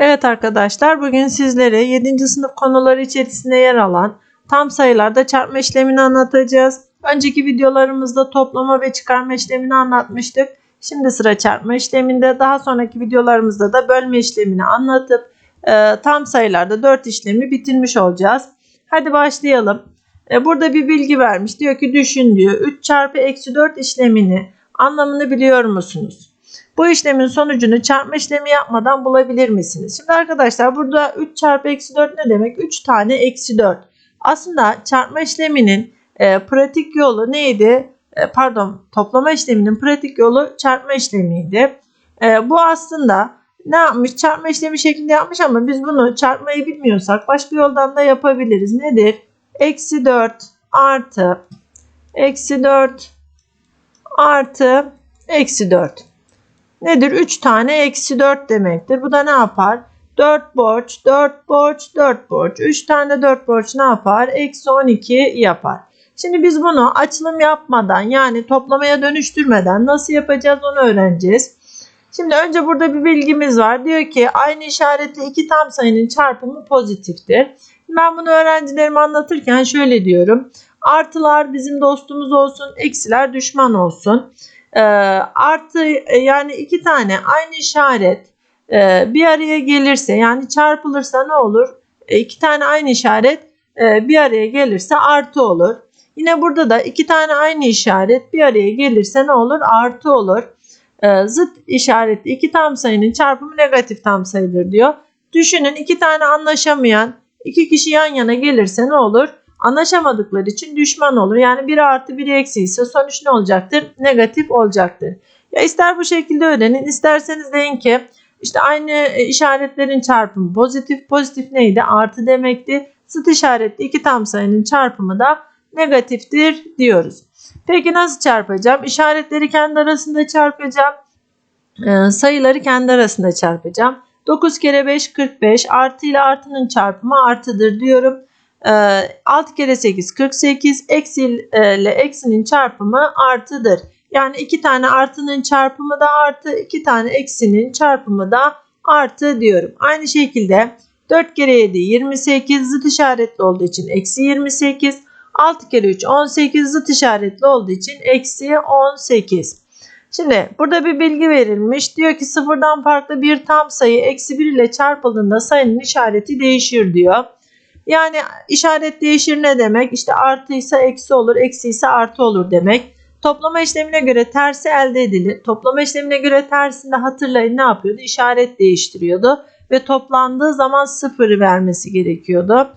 Evet arkadaşlar bugün sizlere 7. sınıf konuları içerisinde yer alan tam sayılarda çarpma işlemini anlatacağız. Önceki videolarımızda toplama ve çıkarma işlemini anlatmıştık. Şimdi sıra çarpma işleminde daha sonraki videolarımızda da bölme işlemini anlatıp e, tam sayılarda 4 işlemi bitirmiş olacağız. Hadi başlayalım. E, burada bir bilgi vermiş. Diyor ki düşün diyor 3 çarpı eksi 4 işlemini anlamını biliyor musunuz? Bu işlemin sonucunu çarpma işlemi yapmadan bulabilir misiniz? Şimdi arkadaşlar burada 3 çarpı eksi 4 ne demek? 3 tane eksi 4. Aslında çarpma işleminin e, pratik yolu neydi? E, pardon toplama işleminin pratik yolu çarpma işlemiydi. E, bu aslında ne yapmış? Çarpma işlemi şeklinde yapmış ama biz bunu çarpmayı bilmiyorsak başka yoldan da yapabiliriz. Nedir? Eksi 4 artı eksi 4 artı eksi 4 nedir? 3 tane eksi 4 demektir. Bu da ne yapar? 4 borç, 4 borç, 4 borç. 3 tane 4 borç ne yapar? Eksi 12 yapar. Şimdi biz bunu açılım yapmadan yani toplamaya dönüştürmeden nasıl yapacağız onu öğreneceğiz. Şimdi önce burada bir bilgimiz var. Diyor ki aynı işaretli iki tam sayının çarpımı pozitiftir. Ben bunu öğrencilerime anlatırken şöyle diyorum. Artılar bizim dostumuz olsun, eksiler düşman olsun. E, artı yani iki tane aynı işaret e, bir araya gelirse yani çarpılırsa ne olur? E, iki tane aynı işaret e, bir araya gelirse artı olur. Yine burada da iki tane aynı işaret bir araya gelirse ne olur? Artı olur. E, zıt işaretli iki tam sayının çarpımı negatif tam sayıdır diyor. Düşünün iki tane anlaşamayan iki kişi yan yana gelirse ne olur? Anlaşamadıkları için düşman olur. Yani biri artı biri eksi ise sonuç ne olacaktır? Negatif olacaktır. Ya ister bu şekilde öğrenin isterseniz deyin ki işte aynı e, işaretlerin çarpımı pozitif. Pozitif neydi? Artı demekti. Zıt işaretli iki tam sayının çarpımı da negatiftir diyoruz. Peki nasıl çarpacağım? İşaretleri kendi arasında çarpacağım. Ee, sayıları kendi arasında çarpacağım. 9 kere 5 45 artı ile artının çarpımı artıdır diyorum. 6 kere 8 48 eksi ile eksinin çarpımı artıdır. Yani iki tane artının çarpımı da artı iki tane eksinin çarpımı da artı diyorum. Aynı şekilde 4 kere 7 28 zıt işaretli olduğu için eksi 28 6 kere 3 18 zıt işaretli olduğu için eksi 18. Şimdi burada bir bilgi verilmiş. Diyor ki sıfırdan farklı bir tam sayı eksi 1 ile çarpıldığında sayının işareti değişir diyor. Yani işaret değişir ne demek? İşte artıysa eksi olur, eksi ise artı olur demek. Toplama işlemine göre tersi elde edilir. Toplama işlemine göre tersinde hatırlayın ne yapıyordu? İşaret değiştiriyordu ve toplandığı zaman sıfırı vermesi gerekiyordu.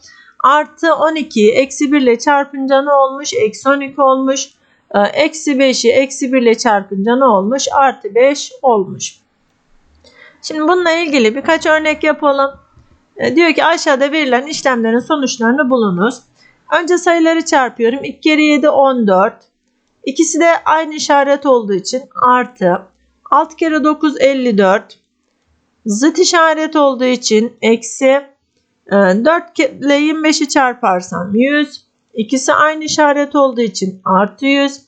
Artı 12 eksi 1 ile çarpınca ne olmuş? Eksi 12 olmuş. Ee, eksi 5'i eksi 1 ile çarpınca ne olmuş? Artı 5 olmuş. Şimdi bununla ilgili birkaç örnek yapalım. E, diyor ki aşağıda verilen işlemlerin sonuçlarını bulunuz. Önce sayıları çarpıyorum. 2 kere 7 14. İkisi de aynı işaret olduğu için artı. 6 kere 9 54. Zıt işaret olduğu için eksi. 4 e, ile 25'i çarparsam 100. İkisi aynı işaret olduğu için artı 100.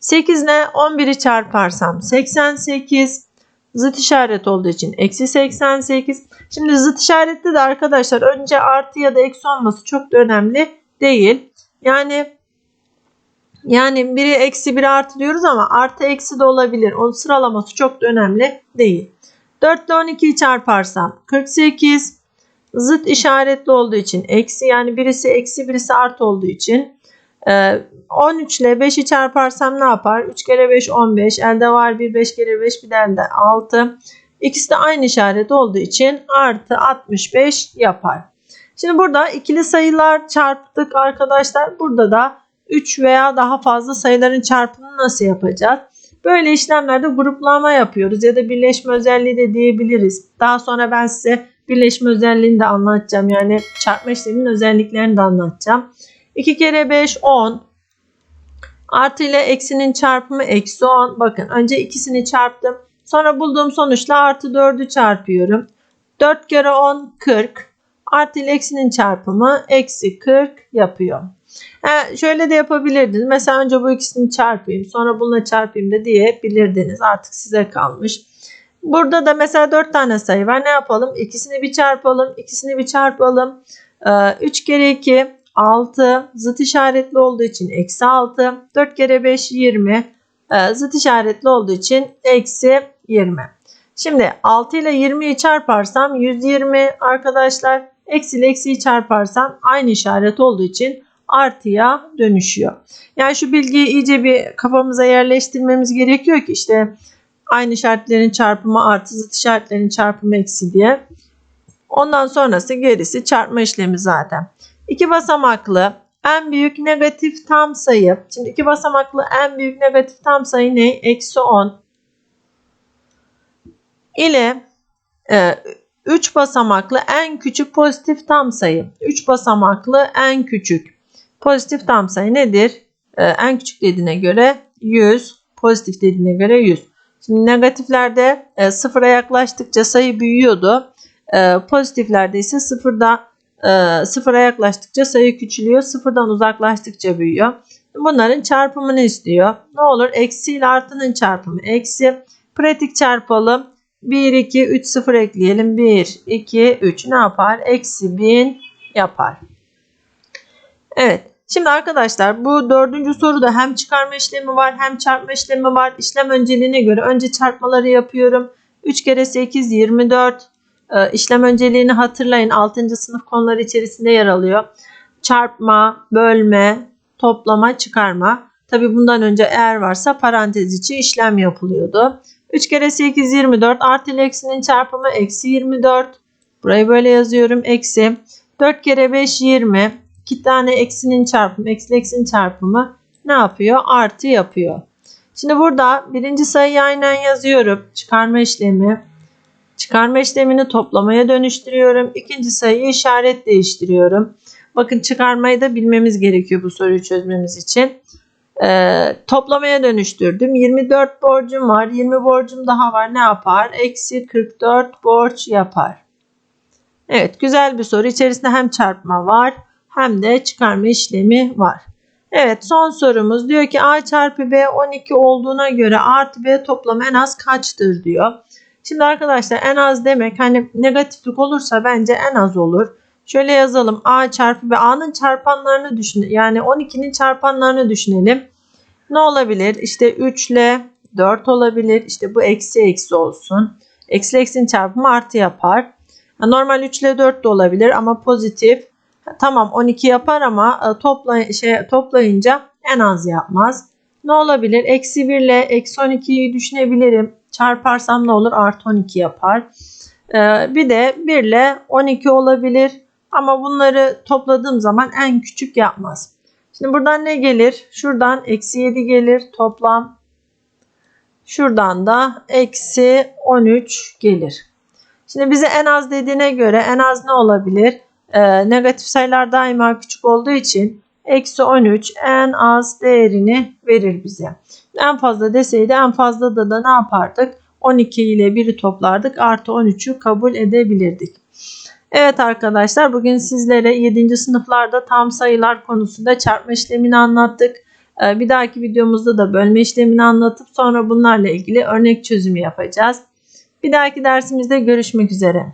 8 ile 11'i çarparsam 88. Zıt işaret olduğu için eksi 88. Şimdi zıt işaretli de arkadaşlar önce artı ya da eksi olması çok da önemli değil. Yani yani biri eksi biri artı diyoruz ama artı eksi de olabilir. Onun sıralaması çok da önemli değil. 4 ile 12'yi çarparsam 48. Zıt işaretli olduğu için eksi yani birisi eksi birisi artı olduğu için 13 ile 5'i çarparsam ne yapar? 3 kere 5 15. Elde var 1 5 kere 5 bir de elde 6. İkisi de aynı işaret olduğu için artı 65 yapar. Şimdi burada ikili sayılar çarptık arkadaşlar. Burada da 3 veya daha fazla sayıların çarpımını nasıl yapacağız? Böyle işlemlerde gruplama yapıyoruz ya da birleşme özelliği de diyebiliriz. Daha sonra ben size birleşme özelliğini de anlatacağım. Yani çarpma işleminin özelliklerini de anlatacağım. 2 kere 5 10. Artı ile eksinin çarpımı eksi 10. Bakın önce ikisini çarptım. Sonra bulduğum sonuçla artı 4'ü çarpıyorum. 4 kere 10 40. Artı ile eksinin çarpımı eksi 40 yapıyor. Ha, şöyle de yapabilirdiniz. Mesela önce bu ikisini çarpayım sonra bununla çarpayım da diyebilirdiniz. Artık size kalmış. Burada da mesela 4 tane sayı var. Ne yapalım? İkisini bir çarpalım. ikisini bir çarpalım. Ee, 3 kere 2 6 zıt işaretli olduğu için eksi 6. 4 kere 5 20 ee, zıt işaretli olduğu için eksi 20. Şimdi 6 ile 20'yi çarparsam 120 arkadaşlar. Eksi ile eksiyi çarparsam aynı işaret olduğu için artıya dönüşüyor. Yani şu bilgiyi iyice bir kafamıza yerleştirmemiz gerekiyor ki işte aynı işaretlerin çarpımı artı zıt işaretlerin çarpımı eksi diye. Ondan sonrası gerisi çarpma işlemi zaten. İki basamaklı en büyük negatif tam sayı. Şimdi iki basamaklı en büyük negatif tam sayı ne? Eksi 10 ile 3 e, basamaklı en küçük pozitif tam sayı. 3 basamaklı en küçük pozitif tam sayı nedir? E, en küçük dediğine göre 100, pozitif dediğine göre 100. Şimdi negatiflerde e, sıfıra yaklaştıkça sayı büyüyordu. E, pozitiflerde ise sıfırda e, sıfıra yaklaştıkça sayı küçülüyor. Sıfırdan uzaklaştıkça büyüyor. Bunların çarpımını istiyor. Ne olur? Eksi ile artının çarpımı. Eksi. Pratik çarpalım. 1, 2, 3, 0 ekleyelim. 1, 2, 3 ne yapar? Eksi 1000 yapar. Evet. Şimdi arkadaşlar bu dördüncü soruda hem çıkarma işlemi var hem çarpma işlemi var. İşlem önceliğine göre önce çarpmaları yapıyorum. 3 kere 8 24. Ee, işlem önceliğini hatırlayın. 6. sınıf konuları içerisinde yer alıyor. Çarpma, bölme, toplama, çıkarma. Tabi bundan önce eğer varsa parantez içi işlem yapılıyordu. 3 kere 8 24 artı eksinin çarpımı eksi 24. Burayı böyle yazıyorum. Eksi 4 kere 5 20. 2 tane eksinin çarpımı eksi eksinin çarpımı ne yapıyor? Artı yapıyor. Şimdi burada birinci sayıyı aynen yazıyorum. Çıkarma işlemi. Çıkarma işlemini toplamaya dönüştürüyorum. İkinci sayıyı işaret değiştiriyorum. Bakın çıkarmayı da bilmemiz gerekiyor bu soruyu çözmemiz için. Ee, toplamaya dönüştürdüm. 24 borcum var. 20 borcum daha var. Ne yapar? Eksi 44 borç yapar. Evet güzel bir soru. İçerisinde hem çarpma var hem de çıkarma işlemi var. Evet son sorumuz diyor ki A çarpı B 12 olduğuna göre artı B toplamı en az kaçtır diyor. Şimdi arkadaşlar en az demek hani negatiflik olursa bence en az olur. Şöyle yazalım A çarpı B. A'nın çarpanlarını düşün. Yani 12'nin çarpanlarını düşünelim. Ne olabilir? İşte 3 ile 4 olabilir. İşte bu eksi eksi olsun. Eksi eksinin çarpımı artı yapar. Normal 3 ile 4 de olabilir ama pozitif. Tamam 12 yapar ama e, topla, şey, toplayınca en az yapmaz. Ne olabilir? Eksi 1 ile eksi 12'yi düşünebilirim. Çarparsam ne olur? Artı 12 yapar. Ee, bir de 1 ile 12 olabilir. Ama bunları topladığım zaman en küçük yapmaz. Şimdi buradan ne gelir? Şuradan eksi 7 gelir toplam. Şuradan da eksi 13 gelir. Şimdi bize en az dediğine göre en az ne olabilir? Ee, negatif sayılar daima küçük olduğu için eksi 13 en az değerini verir bize. En fazla deseydi en fazla da da ne yapardık? 12 ile 1'i toplardık artı 13'ü kabul edebilirdik. Evet arkadaşlar bugün sizlere 7. sınıflarda tam sayılar konusunda çarpma işlemini anlattık. Ee, bir dahaki videomuzda da bölme işlemini anlatıp sonra bunlarla ilgili örnek çözümü yapacağız. Bir dahaki dersimizde görüşmek üzere.